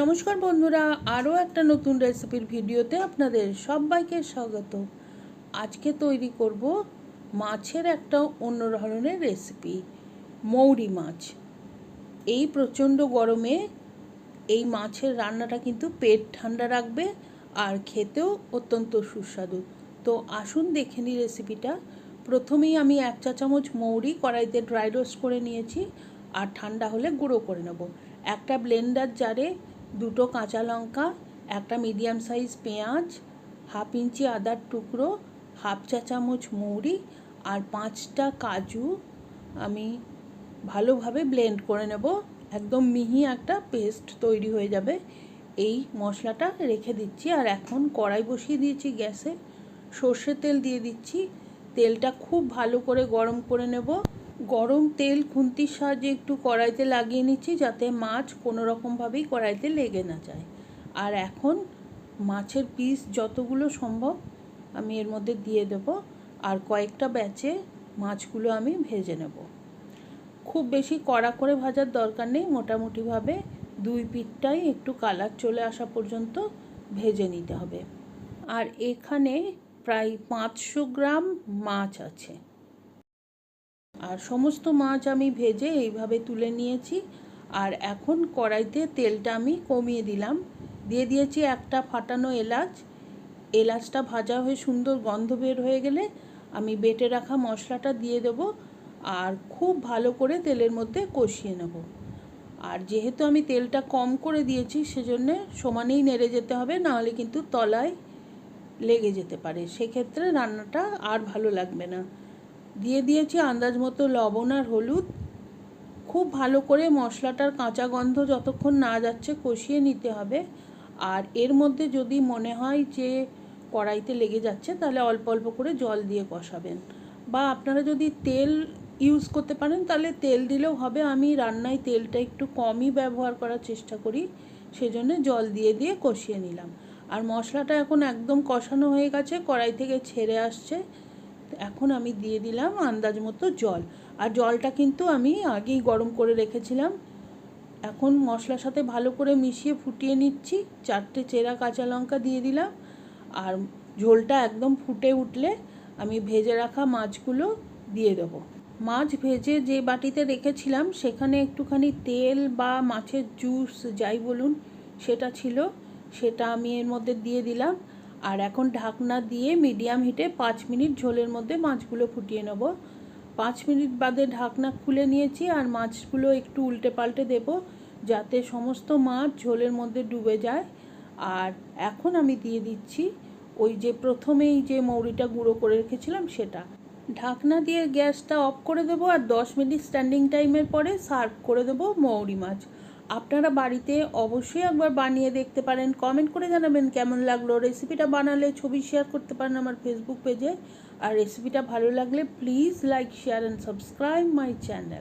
নমস্কার বন্ধুরা, আরও একটা নতুন রেসিপির ভিডিওতে আপনাদের সবাইকে স্বাগত। আজকে তৈরি করব মাছের একটা অন্য ধরনের রেসিপি মৌরি মাছ। এই প্রচণ্ড গরমে এই মাছের রান্নাটা কিন্তু পেট ঠান্ডা রাখবে আর খেতেও অত্যন্ত সুস্বাদু। তো আসুন দেখে নিই রেসিপিটা প্রথমেই আমি এক চা চামচ মৌরি কড়াইতে ড্রাই রোস্ট করে নিয়েছি আর ঠান্ডা হলে গুঁড়ো করে নেব। একটা ব্লেন্ডার জারে দুটো কাঁচা লঙ্কা, একটা মিডিয়াম সাইজ পেঁয়াজ হাফ ইঞ্চি আদার টুকরো হাফ চা চামচ মৌরি আর পাঁচটা কাজু আমি ভালোভাবে ব্লেন্ড করে নেব। একদম মিহি একটা পেস্ট তৈরি হয়ে যাবে। এই মশলাটা রেখে দিচ্ছি আর এখন কড়াই বসিয়ে দিয়েছি গ্যাসে। সর্ষের তেল দিয়ে দিচ্ছি। তেলটা খুব ভালো করে গরম করে নেব। গরম তেল খুন্তির সাহায্যে একটু কড়াইতে লাগিয়ে নিচ্ছি যাতে মাছ কোনো রকমভাবেই কড়াইতে লেগে না যায়। আর এখন মাছের পিস যতগুলো সম্ভব আমি এর মধ্যে দিয়ে দেব আর কয়েকটা ব্যাচে মাছগুলো আমি ভেজে নেব। খুব বেশি কড়া করে ভাজার দরকার নেই, মোটামুটিভাবে দুই পিঠটাই একটু কালার চলে আসা পর্যন্ত ভেজে নিতে হবে। আর এখানে প্রায় পাঁচশো গ্রাম মাছ আছে। আর সমস্ত মাছ আমি ভেজে এইভাবে তুলে নিয়েছি। আর এখন কড়াইতে তেলটা আমি কমিয়ে দিলাম। দিয়ে দিয়েছি একটা ফাটানো এলাচ। এলাচটা ভাজা হয়ে সুন্দর গন্ধ বের হয়ে গেলে আমি বেটে রাখা মশলাটা দিয়ে দেব আর খুব ভালো করে তেলের মধ্যে কষিয়ে নেব। আর যেহেতু আমি তেলটা কম করে দিয়েছি সেজন্য সমানেই নেড়ে যেতে হবে, নাহলে কিন্তু তলায় লেগে যেতে পারে। সেক্ষেত্রে রান্নাটা আর ভালো লাগবে না। দিয়ে দিয়েছি আন্দাজ মতো লবণ আর হলুদ। খুব ভালো করে মশলাটার কাঁচা গন্ধ যতক্ষণ না যাচ্ছে কষিয়ে নিতে হবে। আর এর মধ্যে যদি মনে হয় যে কড়াইতে লেগে যাচ্ছে, তাহলে অল্প অল্প করে জল দিয়ে কষাবেন। বা আপনারা যদি তেল ইউজ করতে পারেন, তাহলে তেল দিলেও হবে। আমি রান্নায় তেলটা একটু কমই ব্যবহার করার চেষ্টা করি, সেজন্য জল দিয়ে দিয়ে কষিয়ে নিলাম। আর মশলাটা এখন একদম কষানো হয়ে গেছে, কড়াই থেকে ছেড়ে আসছে। এখন আমি দিয়ে দিলাম আন্দাজ মতো জল। আর জলটা কিন্তু আমি আগেই গরম করে রেখেছিলাম। এখন মশলার সাথে ভালো করে মিশিয়ে ফুটিয়ে নিচ্ছি। চারটে চেরা কাঁচা লঙ্কা দিয়ে দিলাম। আর ঝোলটা একদম ফুটে উঠলে আমি ভেজে রাখা মাছগুলো দিয়ে দেবো। মাছ ভেজে যে বাটিতে রেখেছিলাম, সেখানে একটুখানি তেল বা মাছের জুস, যাই বলুন, সেটা ছিল। সেটা আমি এর মধ্যে দিয়ে দিলাম। আর এখন ঢাকনা দিয়ে মিডিয়াম হিটে পাঁচ মিনিট ঝোলের মধ্যে মাছগুলো ফুটিয়ে নেব। পাঁচ মিনিট বাদে ঢাকনা খুলে নিয়েছি আর মাছগুলো একটু উল্টে পাল্টে দেব যাতে সমস্ত মাছ ঝোলের মধ্যে ডুবে যায়। আর এখন আমি দিয়ে দিচ্ছি ওই যে প্রথমেই যে মৌরিটা গুঁড়ো করে রেখেছিলাম সেটা। ঢাকনা দিয়ে গ্যাসটা অফ করে দেবো আর দশ মিনিট স্ট্যান্ডিং টাইমের পরে সার্ভ করে দেবো মৌরি মাছ। আপনারা বাড়িতে অবশ্যই একবার বানিয়ে দেখতে পারেন। কমেন্ট করে জানাবেন কেমন লাগল। রেসিপিটা বানালে ছবি শেয়ার করতে পারেন আমার ফেসবুক পেজে আর রেসিপিটা ভালো লাগলে please like share and subscribe my channel